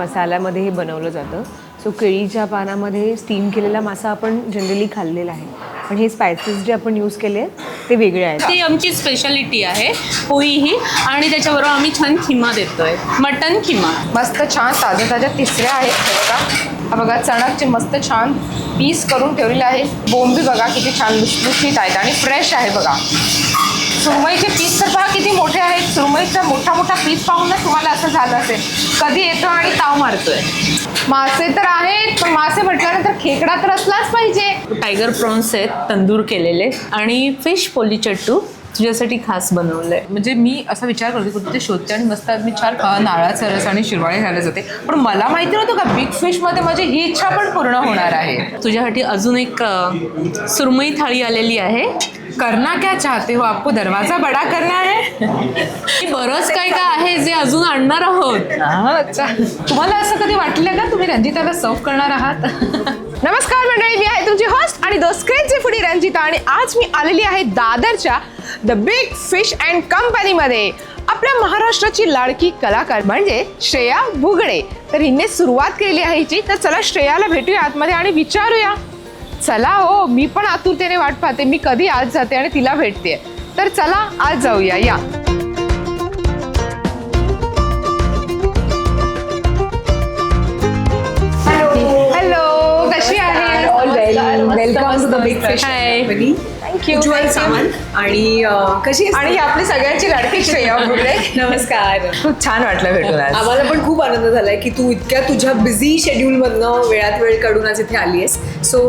मसाल्यामध्ये हे बनवलं जातं. सो केळीच्या पानामध्ये स्टीम केलेला मासा आपण जनरली खाल्लेला आहे. पण हे स्पायसेस जे आपण यूज केले आहेत ते वेगळे आहेत. ती आमची स्पेशालिटी आहे पोळी ही आणि त्याच्याबरोबर आम्ही छान खिमा देतोय. मटन खिमा. मस्त छान ताज्या ताज्या तिसऱ्या आहेत. हे बघा. हा बघा चणाचे मस्त छान पीस करून ठेवलेले आहे. बोंबी बघा किती छान लुसलुशीत आहेत आणि फ्रेश आहे बघा. सुरमईचे पीस तर पहा किती मोठे आहेत. सुरमईचा मोठा मोठा पीस पाहूनच तुम्हाला असं झालं असेल. कधी येतो आणि ताव मारतोय. मासे तर आहेत पण मासे म्हटल्यानंतर खेकडा तर असलाच पाहिजे. टायगर प्रॉन्स आहेत तंदूर केलेले आणि फिश पोलीचट्टू तुझ्यासाठी खास बनवलंय. म्हणजे मी असा विचार करते कुठे ते शोधते आणि मस्त मी छान अ, नारळाचा रस आणि शिरवाळे घायला जाते. पण मला माहिती नव्हतं का बिग फिशमध्ये माझी ही इच्छा पण पूर्ण होणार आहे. तुझ्यासाठी अजून एक सुरमई थाळी आलेली आहे. करना क्या चाहते हो? आपको दरवाजा बडा करना है? बरंच काय काय आहे जे अजून आणणार आहोत. अच्छा. तुम्हाला असं कधी वाटलं का तुम्ही रंजिताला सर्व करणार आहात? नमस्कार मंडळी मी आहे तुमची होस्ट आणि दोस्क्रेनची फुडी रंजिता आणि आज मी आलेली आहे दादरच्या द बिग फिश अँड कंपनीमध्ये आपल्या महाराष्ट्राची लाडकी कलाकार म्हणजे श्रेया बुगडे तर हिने सुरुवात केली आहे हिची. तर चला श्रेयाला भेटूया आतमध्ये आणि विचारूया. चला हो मी पण आतुरतेने वाट पाहते. मी कधी आज जाते आणि तिला भेटते. तर चला आज जाऊया. या. हॅलो कशी आहे welcome to the big fish hi thank you Sawant आणि अं, कशी आहेस? आणि ही आपली सगळ्यांची लाडकी श्रेया नमस्कार. खूप छान वाटलं भेटून आज. आम्हाला पण खूप आनंद झालाय की तू इतक्या तुझ्या बिझी शेड्यूल मधनं वेळात वेळ काढून आज इथे आली आहेस. सो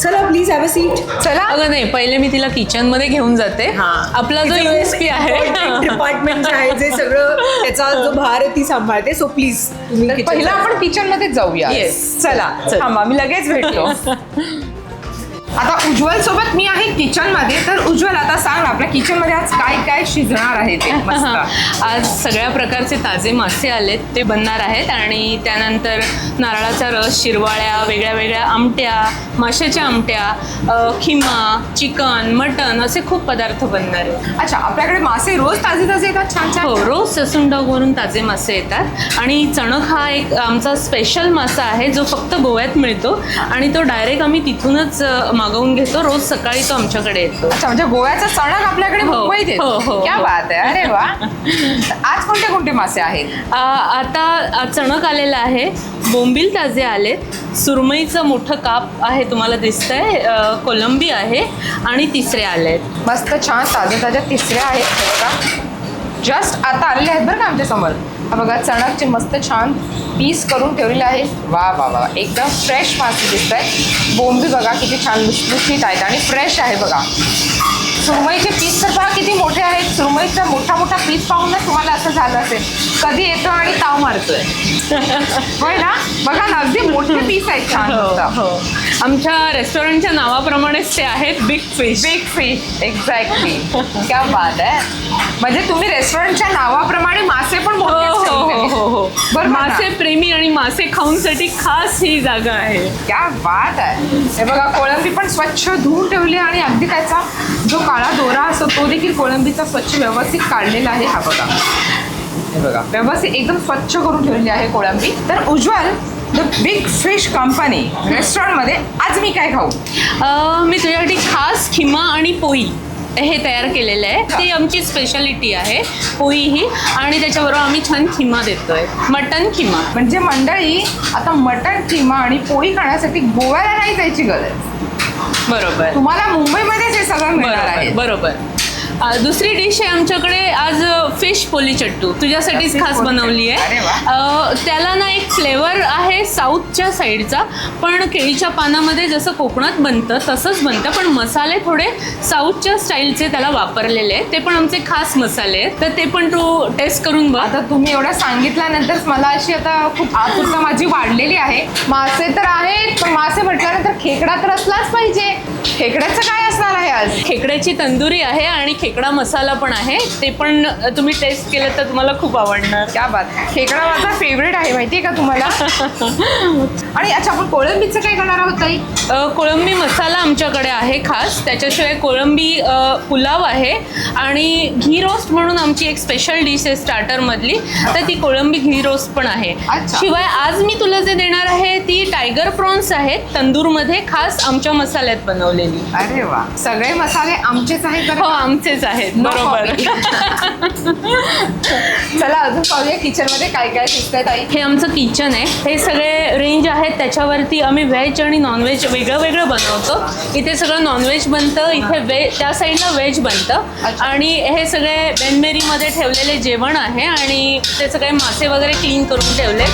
चला प्लीज हॅव अ सीट चला. अगं नाही पहिले मी तिला किचनमध्ये घेऊन जाते. आपला जो युएसपी आहे. डिपार्टमेंट आहे जे सगळं त्याचा जो भार ती सांभाळते. सो प्लीज पहिला आपण किचनमध्ये जाऊया. चला चल. थांबा मी लगेच भेटतो. आता उज्ज्वल सोबत मी आहे किचनमध्ये. तर उज्ज्वल आता सांग ना, आपल्या किचनमध्ये आज काय काय शिजणार आहे ते मस्त. आज सगळ्या प्रकारचे ताजे मासे आलेत ते बनणार आहेत. आणि त्यानंतर नारळाचा रस शिरवाळ्या वेगळ्या वेगळ्या आमट्या माशाच्या आमट्या अ, खिमा चिकन मटन असे खूप पदार्थ बनणार आहेत. अच्छा आपल्याकडे मासे रोज ताजे ताजे येतात छान छान? हो रोज ससून वरून ताजे मासे येतात. आणि चणक हा एक आमचा स्पेशल मासा आहे जो फक्त गोव्यात मिळतो. आणि तो डायरेक्ट आम्ही तिथूनच अ, मागवून घेतो रोज सकाळी तो आमच्याकडे येतो. अच्छा म्हणजे गोव्याचा चणक आपल्याकडे हो, मुंबईत येतो. हो, हो, क्या हो. बात आहे. अरे वा. आज कोणते कोणते मासे आहेत? आ, आता आ, चणक आलेलं आहे. बोंबील ताजे आलेत. सुरमईचं मोठं काप आहे तुम्हाला दिसतंय. अ, कोलंबी आहे आणि तिसरे आलेत. मस्त छान ताज्या ताज्या तिसऱ्या आहेत. बघा जस्ट आता आलेले आहेत बरं का आमच्यासमोर? बघा चणकचे मस्त छान पीस करून ठेवलेले आहे. वा वा वा एकदम फ्रेश मासे दिसत आहेत बोंबी बघा किती छान लुसलुशीत आहेत आणि फ्रेश आहे बघा. सुरमईचे पीस तर पहा किती मोठे आहेत. सुरमईचा मोठा मोठा पीस पाहूनच तुम्हाला असं झालं असेल. कधी येतो आणि ताव मारतोय. होय ना? बघा ना अगदी मोठे पीस आहेत छान मस्त. हो. आमच्या रेस्टॉरंटच्या नावाप्रमाणेच ते आहेत big fish big fish exactly क्या बात आहे. म्हणजे तुम्ही रेस्टॉरंटच्या नावाप्रमाणे मासे बरं. मासे प्रेमी आणि मासे खाऊनसाठी खास ही जागा आहे. क्या बात आहे. हे बघा कोळंबी पण स्वच्छ धुवून ठेवली आणि अगदी त्याचा जो काळा दोरा असतो तो देखील कोळंबीचा स्वच्छ व्यवस्थित काढलेला आहे. हा बघा. हे बघा व्यवस्थित एकदम स्वच्छ करून ठेवलेली आहे कोळंबी. तर Ujjwal the big fish company रेस्टॉरंटमध्ये आज मी काय खाऊ? अ, मी तुझ्यासाठी खास खिमा आणि पोळी. हे तयार केलेलं आहे. ती आमची स्पेशालिटी आहे पोळी ही आणि त्याच्याबरोबर आम्ही छान खिमा देतोय. मटन खिमा. म्हणजे मंडळी आता मटण किमा आणि पोळी खाण्यासाठी गोव्याला नाही जायची गरज. बरोबर. तुम्हाला मुंबईमध्येच हे सगळं मिळणार आहे. बरोबर. दुसरी डिश आहे आमच्याकडे आज फिश पोली चट्टू. तुझ्यासाठीच खास बनवली आहे. त्याला ना एक फ्लेवर आहे साऊथच्या साईडचा पण केळीच्या पानामध्ये जसं कोकणात बनतं तसंच बनतं. पण मसाले थोडे साऊथच्या स्टाईलचे त्याला वापरलेले आहेत. ते पण आमचे खास मसाले आहेत. तर ते पण तू टेस्ट करून बघ. आता तुम्ही एवढं सांगितल्यानंतर मला अशी आता खूप आतुरता माझी वाढलेली आहे. मासे तर आहेत पण मासे म्हटल्यानंतर खेकडा तर असलाच पाहिजे. खेकड्याचं काय असणार आहे आज? खेकड्याची तंदुरी आहे आणि खेकडा मसाला पण आहे. ते पण तुम्ही टेस्ट केलं तर तुम्हाला खूप आवडणार. क्या बात खेकडा माझा फेवरेट आहे माहितीये का तुम्हाला? आणि अच्छा आपण कोळंबीचं काय करणार आहोत ताई? अ, कोळंबी मसाला आमच्याकडे आहे खास. त्याच्याशिवाय कोळंबी अ, पुलाव आहे. आणि घी रोस्ट म्हणून आमची एक स्पेशल डिश आहे स्टार्टरमधली तर ती कोळंबी घी रोस्ट पण आहे. अच्छा. शिवाय आज मी तुला जे देणार आहे ती टायगर प्रॉन्स आहेत तंदूरमध्ये खास आमच्या मसाल्यात बनवलेली. अरे वा. सगळे मसाले आमचेच आहेत बरं हो का? आमचेच आहेत. No बरोबर. चला अजून पाहूया किचनमध्ये काय काय दिसतंय ताई. हे आमचं किचन आहे. हे सगळे रेंज आहेत. त्याच्यावरती आम्ही व्हेज आणि नॉनव्हेज वेगळं वेगळं बनवतो. इथे सगळं नॉनव्हेज बनतं. इथे व्हे त्या साईडला व्हेज बनतं. आणि हे सगळे बेनमेरीमध्ये ठेवलेले जेवण आहे. आणि ते सगळे मासे वगैरे क्लीन करून ठेवले.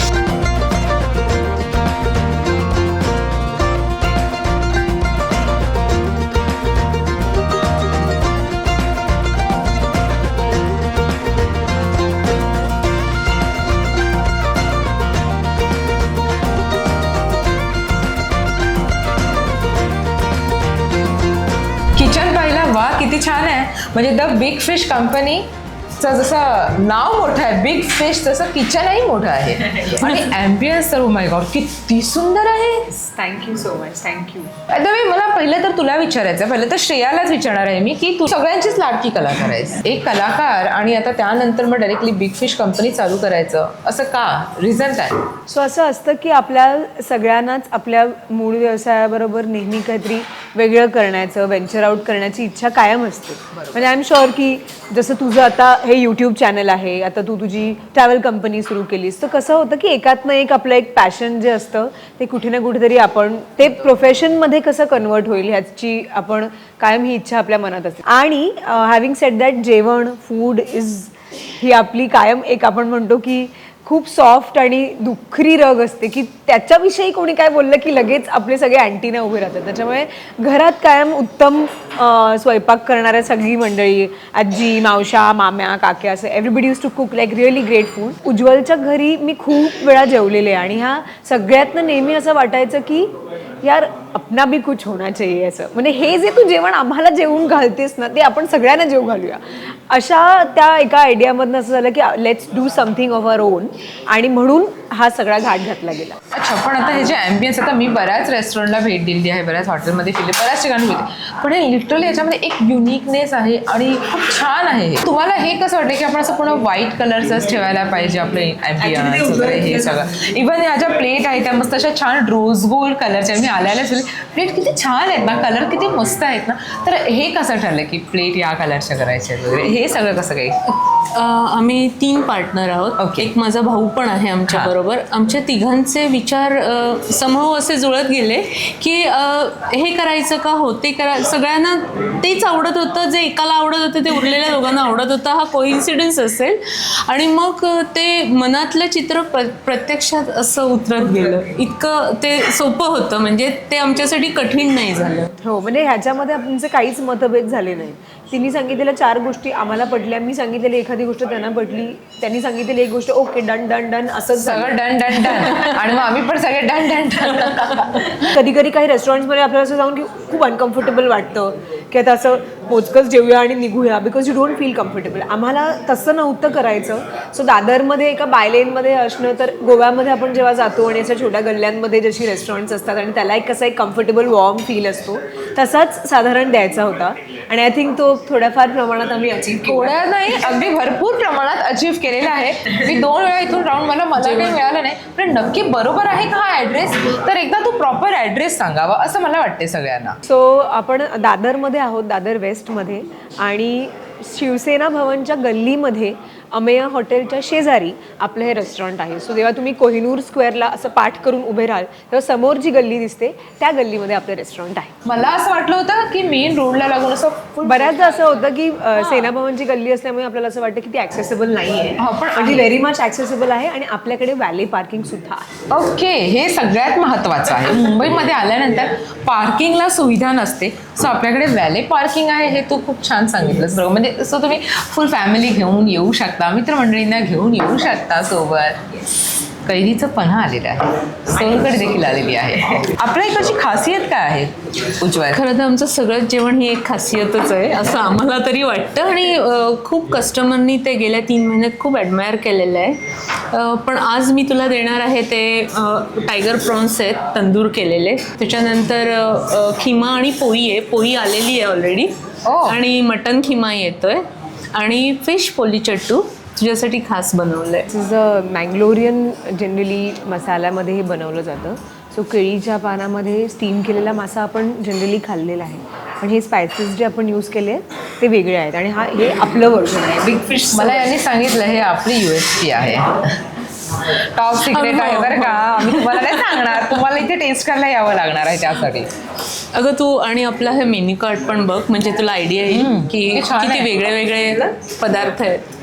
वा किती छान आहे. म्हणजे द बिग फिश कंपनी जसं नाव मोठं आहे बिग फिश तसं किचनही मोठं आहे. आणि अँबियन्स तर माय गॉड किती सुंदर आहे. Thank you so much thank you मी मला पहिलं तर तुला विचारायचं पहिलं तर श्रेयालाच विचारणार आहे मी की तू सगळ्यांचीच लाडकी कलाकार आहेस. एक कलाकार आणि आता त्यानंतर मग डायरेक्टली बिग फिश कंपनी चालू करायचं. असं का? रिझन काय? सो असं असतं की आपल्या सगळ्यांनाच आपल्या मूळ व्यवसायाबरोबर नेहमी काहीतरी वेगळं करण्याचं व्हेंचर आउट करण्याची इच्छा कायम असते. म्हणजे आय एम शुअर की जसं तुझं आता हे यूट्यूब चॅनल आहे आता तू तुझी ट्रॅव्हल कंपनी सुरू केलीस तर कसं होतं की एकातनं एक आपलं एक पॅशन जे असतं ते कुठे ना कुठेतरी आपण ते प्रोफेशनमध्ये कसं कन्वर्ट होईल ह्याची आपण कायम ही इच्छा आपल्या मनात असते. आणि हॅव्हिंग सेट दॅट जेवण फूड इज ही आपली कायम एक आपण म्हणतो की खूप सॉफ्ट आणि दुखरी रग असते की त्याच्याविषयी कोणी काय बोललं की लगेच आपले सगळे अँटीना उभे राहतात. त्याच्यामुळे घरात कायम उत्तम स्वयंपाक करणाऱ्या सगळी मंडळी आजी मावशा माम्या काक्या असं everybody use to cook like really great food उज्ज्वलच्या घरी मी खूप वेळा जेवलेले आहे आणि ह्या सगळ्यातनं नेहमी असं वाटायचं की यार अपना भी कुछ होना चाहिए असं. म्हणजे हे जे तू जेवण आम्हाला जेवून घालतेस ना ते आपण सगळ्यांना जेव घालूया. अशा त्या एका आयडियामधनं असं झालं की let's do something of our own आणि म्हणून हा सगळा घाट घातला गेला. अच्छा पण आता हे जे अँबियन्स आता मी बऱ्याच रेस्टॉरंटला भेट दिली आहे बऱ्याच हॉटेलमध्ये फिरले बऱ्याच ठिकाणी भेटले पण हे लिटरली याच्यामध्ये एक युनिकनेस आहे आणि खूप छान आहे तुम्हाला हे कसं वाटतं की आपण असं पूर्ण व्हाईट कलरचंच ठेवायला पाहिजे आपले अँबियन्स वगैरे हे सगळं? इव्हन ह्या ज्या प्लेट आहेत त्या मस्त अशा छान रोज गोल्ड कलरच्या मी आल्याला प्लेट किती छान आहेत ना कलर किती मस्त आहेत ना. तर हे कसं ठरलं की प्लेट या कलरच्या करायच्या वगैरे? हे सगळं कसं काही? आम्ही तीन पार्टनर आहोत. Okay. एक माझा भाऊ पण आहे आमच्या हा. बरोबर. आमच्या तिघांचे विचार समूह असे जुळत गेले की हे करायचं का हो ते करा. सगळ्यांना तेच आवडत होतं जे एकाला आवडत होतं ते उरलेल्या दोघांना आवडत होतं. हा कोइन्सिडन्स असेल. आणि मग ते मनातलं चित्र प्र प्रत्यक्षात असं उतरत गेलं. इतकं ते सोपं होतं. म्हणजे ते आमच्यासाठी कठीण नाही झालं. हो म्हणजे ह्याच्यामध्ये आमचे काहीच मतभेद झाले नाही तिने सांगितलेल्या चार गोष्टी आम्हाला पटल्या मी सांगितलेली एखादी गोष्ट त्यांना पटली त्यांनी सांगितलेली एक गोष्ट ओके डन डन डन असंच सगळं डन डन डन. आणि मग आम्ही पण सगळे डन डन डन. कधी कधी काही रेस्टॉरंट्समध्ये आपल्याला असं जाऊन की खूप अनकम्फर्टेबल वाटतं. की आता असं मोजकंच जेवूया आणि निघूया because you don't feel comfortable आम्हाला तसं नव्हतं करायचं. सो दादरमध्ये एका बायलेनमध्ये असणं तर गोव्यामध्ये आपण जेव्हा जातो आणि अशा छोट्या गल्ल्यांमध्ये जशी रेस्टॉरंट्स असतात आणि त्याला एक कसा एक कम्फर्टेबल वॉर्म फील असतो तसाच साधारण द्यायचा होता. आणि आय थिंक तो थोड्याफार प्रमाणात आम्ही अचीव थोड्या नाही अगदी भरपूर प्रमाणात अचीव केलेला आहे. मी दोन वेळा इथून राहून मला मला काही मिळालं नाही. पण नक्की बरोबर आहे का हा ऍड्रेस तर एकदा तू प्रॉपर ऍड्रेस सांगावा असं मला वाटते सगळ्यांना. सो आपण दादरमध्ये आहोत दादर वेस्टमध्ये आणि शिवसेना भवनच्या गल्लीमध्ये अमेय हॉटेलच्या शेजारी आपलं हे रेस्टॉरंट आहे. सो जेव्हा तुम्ही कोहिनूर स्क्वेअरला असं पाठ करून उभे राहाल तेव्हा समोर जी गल्ली दिसते त्या गल्लीमध्ये आपलं रेस्टॉरंट आहे. मला असं वाटलं होतं की मेन रोडला लागून असं बऱ्याचदा असं होतं की अ, सेना भवनची गल्ली असल्यामुळे आपल्याला असं वाटतं की ती ऍक्सेसिबल नाही आहे पण ती आहे. व्हेरी मच ऍक्सेसिबल आहे आणि आपल्याकडे व्हॅली पार्किंग सुद्धा आहे. ओके हे सगळ्यात महत्वाचं आहे. मुंबईमध्ये आल्यानंतर पार्किंगला सुविधा नसते. सो आपल्याकडे व्हॅले पार्किंग आहे हे तू खूप छान सांगितलंस बरोबर? म्हणजे सो तुम्ही फुल फॅमिली घेऊन येऊ शकता. मित्रमंडळींना घेऊन येऊ शकता सोबत. कैरीचं पन्हा आलेलं आहे. सोलकडी देखील आलेली आहे. आपल्या इकडची खासियत काय आहे उज्ज्वल? खरं तर आमचं सगळं जेवण ही एक खासियतच आहे असं आम्हाला तरी वाटतं. आणि खूप कस्टमरनी ते गेल्या तीन महिन्यात खूप ॲडमायर केलेलं आहे. पण आज मी तुला देणार आहे ते टायगर प्रॉन्स आहेत तंदूर केलेले. त्याच्यानंतर खिमा आणि पोळी आहे. पोळी आलेली आहे ऑलरेडी. आणि मटन खिमा येतोय. आणि फिश पोली चट्टू तुझ्यासाठी खास बनवलं आहे इज अ मँगलोरियन जनरली मसाल्यामध्ये हे बनवलं जातं. सो केळीच्या पानामध्ये स्टीम केलेला मासा आपण जनरली खाल्लेला आहे. पण हे स्पायसेस जे आपण यूज केले आहेत ते वेगळे आहेत. आणि हा हे आपलं वर्जन आहे. बिग फिश मला यांनी सांगितलं हे आपली युएसपी आहे. टॉप सिक्रेट आहे बरं का. आम्ही तुम्हाला नाही सांगणार. तुम्हाला इथे टेस्ट करायला यावं लागणार आहे त्यासाठी. अगं तू आणि आपला हे मेन्यू कार्ड पण बघ म्हणजे तुला आयडिया येईल की किती. वेगळे वेगळे पदार्थ आहेत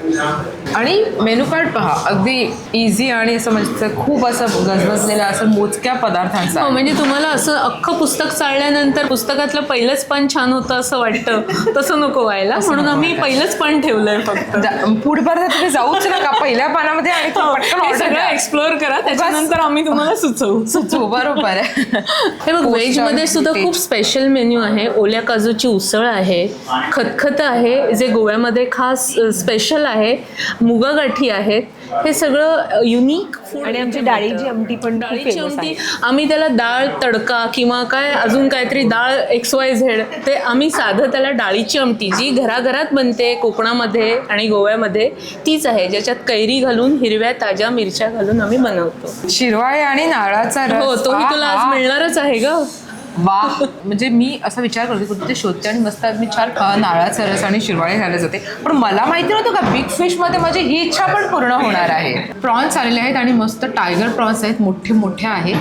आणि मेनू कार्ड पहा अगदी इझी आणि असं म्हणजे खूप असं गजबजलेलं असं मोजक्या पदार्थांचा हो म्हणजे तुम्हाला असं अख्खं पुस्तक चालल्यानंतर पुस्तकातलं पहिलंच पान छान होतं असं वाटतं. तसं नको व्हायला म्हणून आम्ही पहिलंच पान ठेवलंय फक्त. पुढपर्यंत तुम्ही जाऊच नका पहिल्या पानामध्ये आणि हे सगळं. एक्सप्लोअर करा त्याच्यानंतर आम्ही तुम्हाला सुचवू. सुचवू बरोबर आहे. हे बघ Poster, व्हेजमध्ये सुद्धा खूप. स्पेशल मेन्यू आहे. ओल्या काजूची उसळ आहे खतखत आहे जे गोव्यामध्ये खास स्पेशल आहे मुगा गाठी आहेत हे सगळं युनिक फूड आणि आमची डाळीची आमटी पण खूप डाळीची फेमस आमटी आहे. आम्ही त्याला डाळ तडका किंवा काय अजून काहीतरी डाळ एक्स वाय झेड ते आम्ही साधं त्याला डाळीची आमटी जी घराघरात बनते कोकणामध्ये आणि गोव्यामध्ये तीच आहे. ज्याच्यात कैरी घालून हिरव्या ताज्या मिरच्या घालून आम्ही बनवतो. शिरवाळे आणि नारळाचा रस. हो तोही तुला आज. मिळणारच आहे ग. वा. म्हणजे मी असा विचार करते कुठे ते शोधते आणि मस्त मी छान अ, नारळाचा रस आणि शिरवाळे घायला जाते. पण मला माहिती नव्हतं का बिग फिशमध्ये माझी ही इच्छा पण पूर्ण होणार आहे. प्रॉन्स आलेले आहेत आणि मस्त टायगर प्रॉन्स आहेत मोठे मोठे आहेत.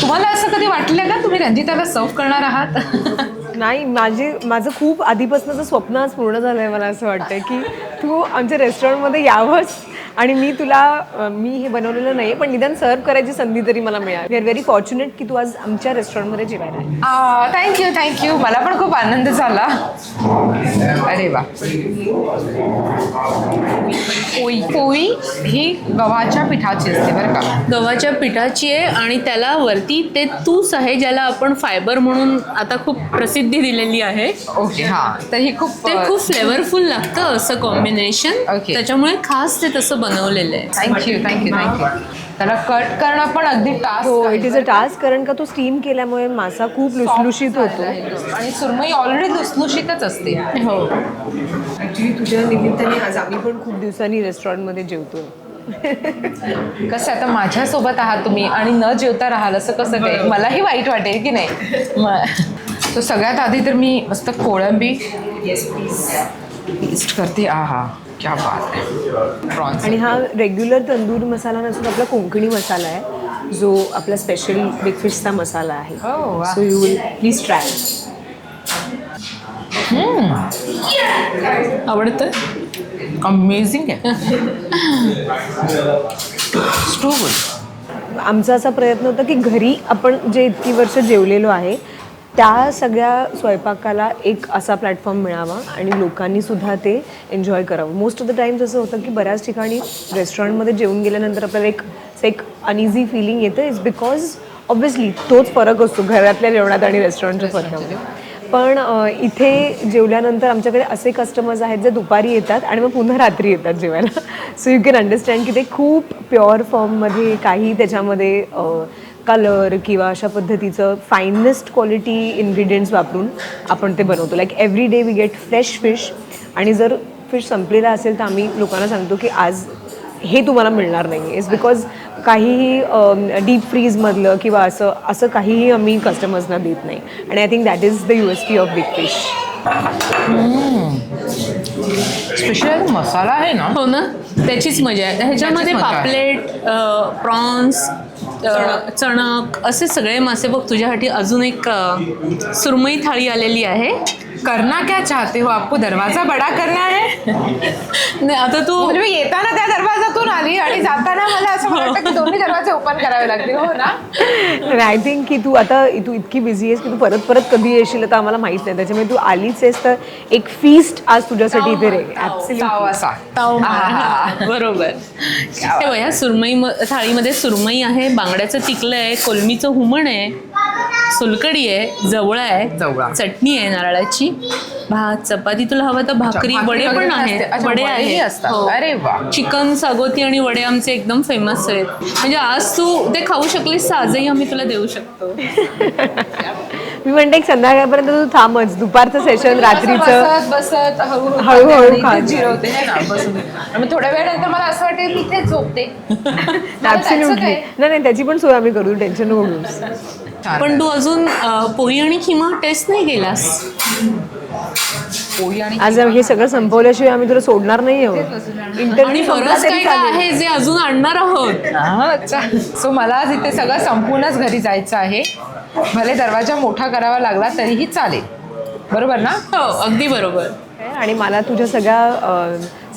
तुम्हाला असं कधी वाटलं का? तुम्ही रंजिताला सर्व करणार आहात? नाही माझे माझं खूप आधीपासूनचं स्वप्न आज पूर्ण झालं आहे मला असं वाटतं की तू आमच्या रेस्टॉरंटमध्ये यावंच आणि मी तुला मी हे बनवलेलं नाही पण निदान सर्व करायची संधी तरी मला मिळाली. वी आर व्हेरी फॉर्च्युनेट की तू आज आमच्या रेस्टॉरंटमध्ये जेवायला आहे थँक्यू थँक्यू मला पण खूप आनंद झाला. अरे वा. पोळी पोळी ही गव्हाच्या पिठाची असते बरं का? गव्हाच्या पिठाची आहे आणि त्याला वरती ते तूस आहे ज्याला आपण फायबर म्हणून आता खूप प्रसिद्धी दिलेली आहे. ओके हा. तर ही खूप ते खूप फ्लेवरफुल लागतं असं कॉम्बिनेशन Okay. त्याच्यामुळे खास ते तसं बनवलेलं आहे thank you thank you thank you त्याला कट करणं पण अगदी टास्क हो इट इज अ टास्क कारण का तो स्टीम केल्यामुळे मासा खूप लुसलुशीत होतो. आणि सुरमई ऑलरेडी लुसलुशीतच असते. हो. ॲक्च्युली तुझ्या निमित्ताने आज आम्ही पण खूप दिवसांनी रेस्टॉरंटमध्ये जेवतोय कसं आता माझ्यासोबत आहात तुम्ही आणि न जेवता राहाल असं कसं काय? मलाही वाईट वाटेल की नाही? सो सगळ्यात आधी तर मी मस्त कोळंबी टेस्ट करते. आहा क्या बात आहे प्रॉन्स आणि हा रेग्युलर तंदूर मसाला नसून आपला कोकणी मसाला आहे. जो आपला स्पेशल बिग फिशचा मसाला आहे. So you will please try आवडतं अमेझिंग आहे. आमचा असा प्रयत्न होता की घरी आपण जे इतकी वर्ष जेवलेलो आहे त्या सगळ्या स्वयंपाकाला एक असा प्लॅटफॉर्म मिळावा आणि लोकांनी सुद्धा ते एन्जॉय करावं. मोस्ट ऑफ द टाइम्स असं होतं की बऱ्याच ठिकाणी रेस्टॉरंटमध्ये जेवून गेल्यानंतर आपल्याला एक एक अनइझी फिलिंग येतं. इज बिकॉज ऑब्व्हियसली तोच फरक असतो घरातल्या जेवणात आणि रेस्टॉरंटच्या फरकामध्ये पण इथे जेवल्यानंतर आमच्याकडे असे कस्टमर्स आहेत जे दुपारी येतात आणि मग पुन्हा रात्री येतात जेवायला. सो यू कॅन अंडरस्टँड की ते खूप प्युअर फॉर्ममध्ये काही त्याच्यामध्ये कलर किंवा अशा पद्धतीचं फायनेस्ट क्वालिटी इन्ग्रेडियंट्स वापरून आपण ते बनवतो. Like every day we get fresh fish आणि जर फिश संपलेला असेल तर आम्ही लोकांना सांगतो की आज हे तुम्हाला मिळणार नाही इज बिकॉज काहीही डीप फ्रीजमधलं किंवा असं असं काहीही आम्ही कस्टमर्सना देत नाही. आणि I think that is the U S P of big fish special masala आहे ना? हो ना? त्याचीच मजा आहे. ह्याच्यामध्ये त्याचीच मजा आहे. पापलेट प्रॉन्स चणक असे सगळे मासे बघ तुझ्यासाठी अजून एक अ, सुरमई थाळी आलेली आहे. करना क्या चाहते हो? आपको दरवाजा बडा करना है? नाही आता तू म्हणजे मी येताना त्या दरवाजातून आली आणि जाताना मला असं वाटतं की दोन्ही दरवाजे ओपन करावे लागतील हो ना? आय थिंक की तू आता तू इतकी बिझी आहेस की तू परत परत कधी येशील तर आम्हाला माहीत नाही. त्याच्यामुळे तू आलीच आहेस तर एक फीस्ट आज तुझ्यासाठी इथे रे. असा. बरोबर. हे सुरमई थाळीमध्ये सुरमई आहे बांगड्याचं तिकलं आहे कोलमीचं हुमण आहे. सोलकडी आहे जवळ आहे जवळा. चटणी आहे नारळाची भात चपाती तुला हवं तर भाकरी भाकरी वडे वगैरे पण असते. अच्छा, वडे वडेही आहेत असतात. हो. अरे वा. चिकन सागोती आणि वडे आमचे एकदम फेमस आहेत म्हणजे आज तू ते खाऊ शकलीस तर आजही आम्ही तुला देऊ शकतो मी म्हणते एक संध्याकाळपर्यंत तू थांबच दुपारचं सेशन रात्रीचं बसत बसत हळूहळू हळूहळू खाते आणि खाते. इथेच जिरवते है ना बसून आणि मग थोड्या वेळानंतर मला असं वाटेल मी झोपते मला जायचं ऍब्सल्युटली काय? नाही नाही त्याची पण सोय आम्ही करू टेन्शन नको घेऊस. पण तू अजून अं, पोळी आणि खिमा टेस्ट नाही केलास? पोळी आणि आज हे सगळं संपवल्याशिवाय आम्ही तुला सोडणार नाही आहोत. आणि इंटरव्ह्यू बरंच काय काय आहे जे अजून आणणार आहोत? हा, अच्छा. सो मला आज इथे सगळं संपूर्णच घरी जायचं आहे. भले दरवाजा मोठा करावा लागला तरीही चालेल. बरोबर ना? हो अगदी बरोबर. आणि मला तुझ्या सगळ्या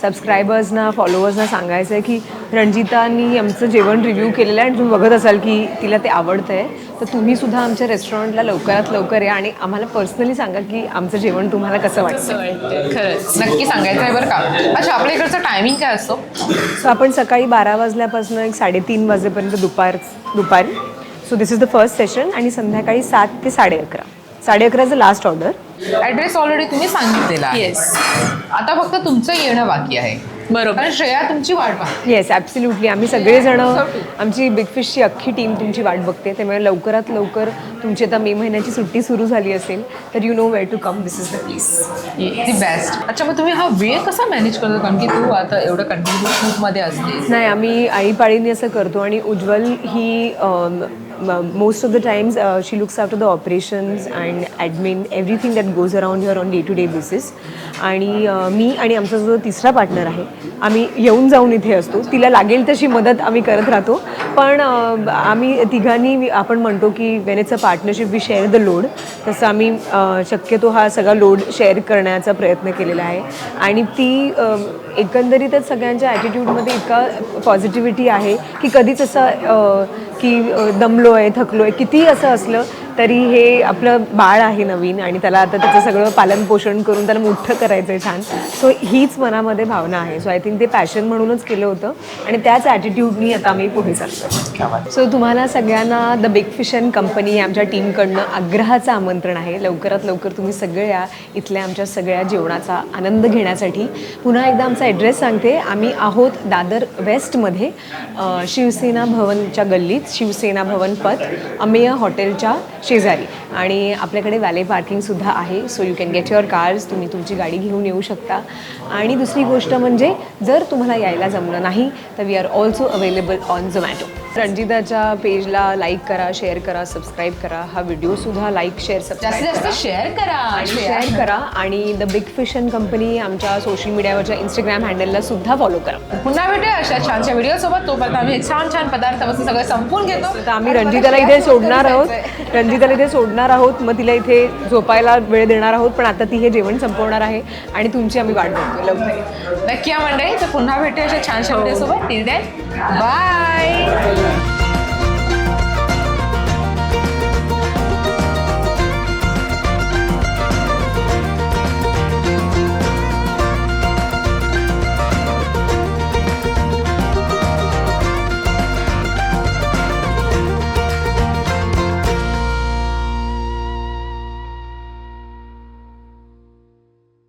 सबस्क्रायबर्सना फॉलोअर्सना सांगायचं आहे की रणजितानी आमचं जेवण रिव्ह्यू केलेलं आहे आणि तुम्ही बघत असाल की तिला ते आवडतं आहे तर तुम्ही सुद्धा आमच्या रेस्टॉरंटला लवकरात लवकर या आणि आम्हाला पर्सनली सांगा की आमचं जेवण तुम्हाला कसं वाटतं खरंच. नक्की सांगायचं आहे बरं का. अच्छा आपल्या इकडचा टायमिंग काय असतो? सो आपण सकाळी बारा वाजल्यापासून एक साडेतीन वाजेपर्यंत दुपार दुपारी. So this is the first session आणि संध्याकाळी सात ते साडे अकरा साडे अकराचं लास्ट ऑर्डर ऍड्रेस ऑलरेडी तुम्ही सांगितलेला आहे. येस आता फक्त तुमचं येणं बाकी आहे. बरोबर. कारण श्रेया तुमची वाट पाहते येस ॲब्सल्युटली आम्ही सगळेजण आमची बिग फिशची अख्खी टीम तुमची वाट बघते. त्यामुळे लवकरात लवकर तुमची आता मे महिन्याची सुट्टी सुरू झाली असेल तर you know where to come this is the place the best अच्छा मग तुम्ही हा वेळ कसा मॅनेज करतो? कारण की तू आता एवढं कंटिन्यू शूटमध्ये असते नाही आम्ही आळीपाळीने असं करतो आणि उज्ज्वल ही most of the uh, she looks after the operations and admin everything that goes around your on day to day basis आणि uh, मी आणि आमचा जो तिसरा पार्टनर आहे आम्ही येऊन जाऊन इथे असतो. तिला लागेल तशी मदत आम्ही करत राहतो. पण uh, आम्ही तिघांनी आपण म्हणतो की when it's a partnership we share the load तसं आम्ही uh, शक्यतो हा सगळा लोड शेअर करण्याचा प्रयत्न केलेला आहे. आणि ती um, एकंदरीतच सगळ्यांच्या ॲटिट्यूडमध्ये इतका पॉझिटिव्हिटी आहे की कधीच असं की दमलो आहे थकलो आहे कितीही असं असलं तरी हे आपलं बाळ आहे नवीन आणि त्याला आता त्याचं सगळं पालन पोषण करून त्याला मोठं करायचं आहे छान. सो हीच मनामध्ये भावना आहे. सो आय थिंक ते पॅशन म्हणूनच केलं होतं आणि त्याच ॲटिट्यूडनी आता आम्ही पुढे चालतो सो तुम्हाला सगळ्यांना the big fish and company आमच्या टीमकडनं आग्रहाचं आमंत्रण आहे. लवकरात लवकर तुम्ही सगळ्या इथल्या आमच्या सगळ्या जेवणाचा आनंद घेण्यासाठी. पुन्हा एकदा आमचा ॲड्रेस सांगते. आम्ही आहोत दादर वेस्टमध्ये शिवसेना भवनच्या गल्लीत शिवसेना भवन पथ अमेय हॉटेलच्या शेजारी. आणि आपल्याकडे वॅले पार्किंगसुद्धा आहे. So you can get your cars तुम्ही तुमची गाडी घेऊन येऊ शकता. आणि दुसरी गोष्ट म्हणजे जर तुम्हाला यायला जमलं नाही तर we are also available on Zomato रणजिताच्या पेजला लाईक करा शेअर करा सबस्क्राईब करा. हा व्हिडिओसुद्धा लाईक शेअर जास्तीत जास्त शेअर करा. आणि. शेअर करा. आणि the big fish and company आमच्या सोशल मीडियावरच्या इंस्टाग्राम हँडलला सुद्धा फॉलो करा. पुन्हा भेटूया अशा छानशा व्हिडिओ सोबत. तोपर्यंत आम्ही हे छान छान पदार्थापासून सगळं संपून घेतो. तर आम्ही श्रेया इथे सोडणार आहोत. रंजिताला इथे सोडणार आहोत. मग तिला इथे झोपायला वेळ देणार आहोत. पण आता ती हे जेवण संपवणार आहे. आणि तुमची आम्ही वाट बघतो लवकर. नक्की या मंडळी तर पुन्हा भेटूया अशा छानशा व्हिडिओ सोबत. Till Bye!